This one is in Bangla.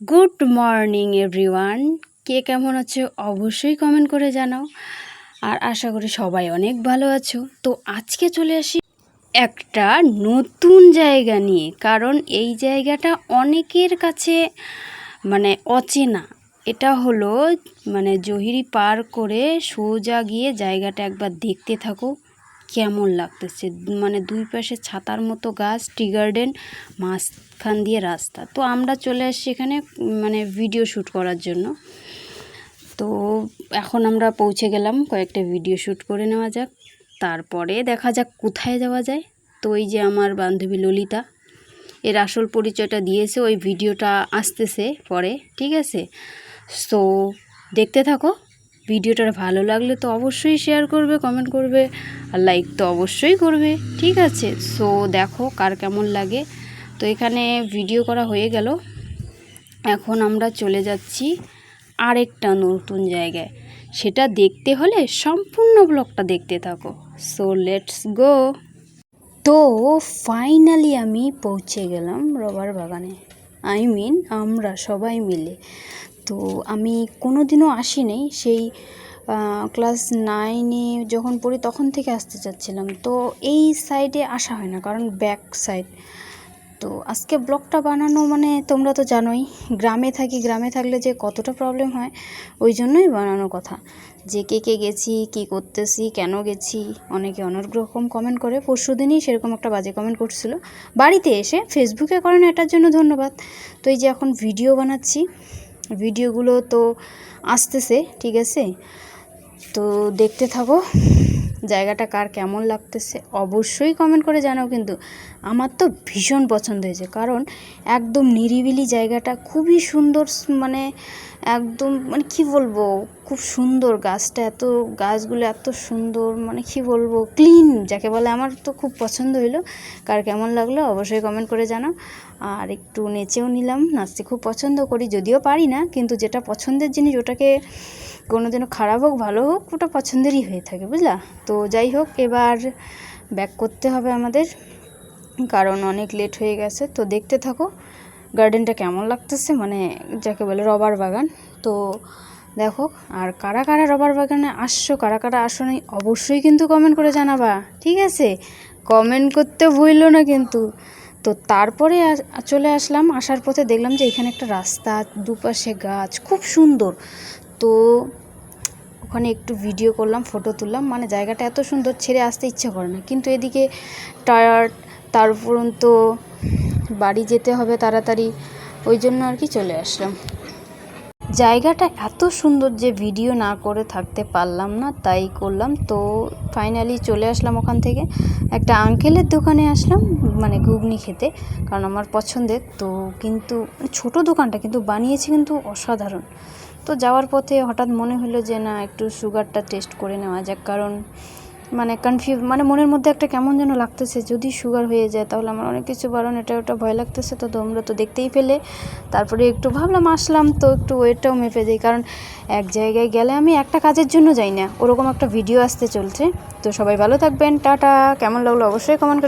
Good morning, everyone. কে কেমন আছো অবশ্যই কমেন্ট করে জানাও। আর আশা করি সবাই অনেক ভালো আছো। তো আজকে চলে আসি একটা নতুন জায়গা নিয়ে। কারণ এই জায়গাটা অনেকের কাছে মানে অচেনা। এটা হলো মানে জহিরি পার করে সোজা গিয়ে জায়গাটা একবার দেখতে থাকো। কেমন লাগতেছে? মানে দুই পাশে ছাতার মতো গাছ, টি গার্ডেন, মাঝখান দিয়ে রাস্তা। তো আমরা চলে আসছি এখানে মানে ভিডিও শ্যুট করার জন্য। তো এখন আমরা পৌঁছে গেলাম, কয়েকটা ভিডিও শ্যুট করে নেওয়া যাক। তারপরে দেখা যাক কোথায় যাওয়া যায়। তো ওই যে আমার বান্ধবী ললিতা, এর আসল পরিচয়টা দিয়েছে, ওই ভিডিওটা আসতেছে পরে, ঠিক আছে? সো দেখতে থাকো। ভিডিওটা ভালো লাগলে তো অবশ্যই শেয়ার করবে কমেন্ট করবে আর লাইক তো অবশ্যই করবে, ঠিক আছে? সো দেখো কার কেমন লাগে। তো এখানে ভিডিও করা হয়ে গেল। এখন আমরা চলে যাচ্ছি আরেকটা নতুন জায়গায়। সেটা দেখতে হলে সম্পূর্ণ ব্লগটা দেখতে থাকো। সো লেটস গো তো ফাইনালি আমি পৌঁছে গেলাম রবার বাগানে। আই মিন আমরা সবাই মিলে। তো আমি কোনো দিনও আসিনি সেই ক্লাস নাইনে যখন পড়ি তখন থেকে আসতে চাচ্ছিলাম। তো এই সাইডে আসা হয় না। কারণ ব্যাক সাইড তো আজকে ব্লগটা বানানো মানে তোমরা তো জানোই, গ্রামে থাকি, গ্রামে থাকলে যে কতটা প্রবলেম হয়, ওই জন্যই বানানোর কথা। যে কে কে গেছি, কি করতেছি, কেন গেছি, অনেকে অনেক রকম কমেন্ট করে। পরশু দিনই সেরকম একটা বাজে কমেন্ট করছিল। বাড়িতে এসে ফেসবুকে করেন এটার জন্য ধন্যবাদ। তো এই যে এখন ভিডিও বানাচ্ছি ভিডিওগুলো তো আসতেছে, ঠিক আছে? তো দেখতে থাকো। জায়গাটা কার কেমন লাগতেছে অবশ্যই কমেন্ট করে জানাও কিন্তু। আমার তো ভীষণ পছন্দ হয়েছে, কারণ একদম নিরিবিলি জায়গাটা, খুবই সুন্দর মানে একদম মানে কি বলব, খুব সুন্দর গাছটা, এত গাছগুলো এত সুন্দর মানে কি বলব ক্লিন যাকে বলে আমার তো খুব পছন্দ হইল। কার কেমন লাগল অবশ্যই কমেন্ট করে জানাও। আর একটু নেচেও নিলাম, নাচতে খুব পছন্দ করি, যদিও পারি না, কিন্তু যেটা পছন্দের জিনিস ওটাকে কোনো দিনও খারাপ হোক, ভালো হোক, ওটা পছন্দেরই হয়ে থাকে, বুঝলা? তো যাই হোক, এবার ব্যাক করতে হবে আমাদের, কারণ অনেক লেট হয়ে গেছে। তো দেখতে থাকো গার্ডেনটা কেমন লাগতেছে? মানে যাকে বলে রবার বাগান। তো দেখো, আর কারা কারা রবার বাগানে আসছো, কারা কারা আসো নাই, অবশ্যই কিন্তু কমেন্ট করে জানাবা, ঠিক আছে? কমেন্ট করতে ভুললো না কিন্তু। তো তারপরে চলে আসলাম, আসার পথে দেখলাম যে এখানে একটা রাস্তা, দুপাশে গাছ, খুব সুন্দর। তো ওখানে একটু ভিডিও করলাম ফটো তুললাম। মানে জায়গাটা এত সুন্দর, ছেড়ে আসতে ইচ্ছে করে না। কিন্তু এদিকে টায়ার্ড তার উপরন্ত বাড়ি যেতে হবে তাড়াতাড়ি, ওই জন্য আর কি চলে আসলাম। জায়গাটা এত সুন্দর যে ভিডিও না করে থাকতে পারলাম না, তাই করলাম। তো ফাইনালি চলে আসলাম ওখান থেকে। একটা আঙ্কেলের দোকানে আসলাম মানে ঘুগনি খেতে, কারণ আমার পছন্দের। তো কিন্তু ছোট দোকানটা, কিন্তু বানিয়েছে কিন্তু অসাধারণ। তো যাওয়ার পথে হঠাৎ মনে হলো যে না, একটু সুগারটা টেস্ট করে নেওয়া যাক। কারণ মানে কনফিউজ মানে মনের মধ্যে একটা কেমন যেন লাগতেছে, যদি সুগার হয়ে যায় তাহলে আমার অনেক কিছু বারণ এটা ওটা ভয় লাগতেছে, তো তোমরা তো দেখতেই পেলে। তারপরে একটু ভাবলাম, আসলাম, তো একটু ওয়েটটাও মেপে দিই, কারণ এক জায়গায় গেলে আমি একটা কাজের জন্য যাই না, ওরকম একটা ভিডিও আসতে চলছে। তো সবাই ভালো থাকবেন, টাটা, কেমন লাগল অবশ্যই কমেন্ট